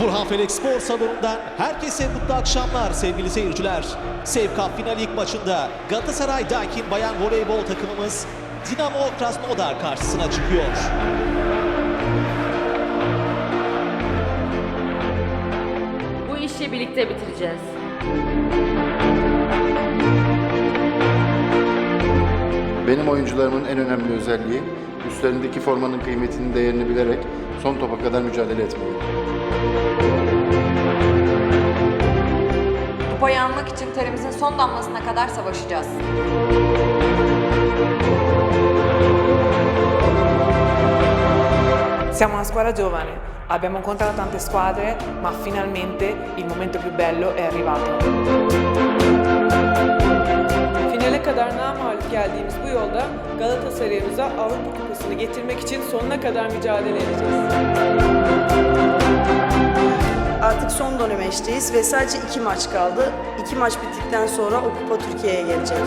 Burhan Felek Spor Salonu'ndan herkese mutlu akşamlar sevgili seyirciler. Sevkap final ilk maçında Galatasaray Daikin Bayan Voleybol takımımız Dinamo Krasnodar karşısına çıkıyor. Bu işi birlikte bitireceğiz. Benim oyuncularımın en önemli özelliği üstlerindeki formanın kıymetini, değerini bilerek son topa kadar mücadele etmeleri. Kupayı almak için terimizin son damlasına kadar savaşacağız. Siamo una squadra giovane, abbiamo incontrato tante squadre, ma finalmente il momento più bello è arrivato. Finale kadar namağlup geldiğimiz bu yolda Galatasaray'ımıza Avrupa Kupası'nı getirmek için sonuna kadar mücadele edeceğiz. Son dönemeçteyiz ve sadece iki maç kaldı. İki maç bittikten sonra o kupa Türkiye'ye gelecek.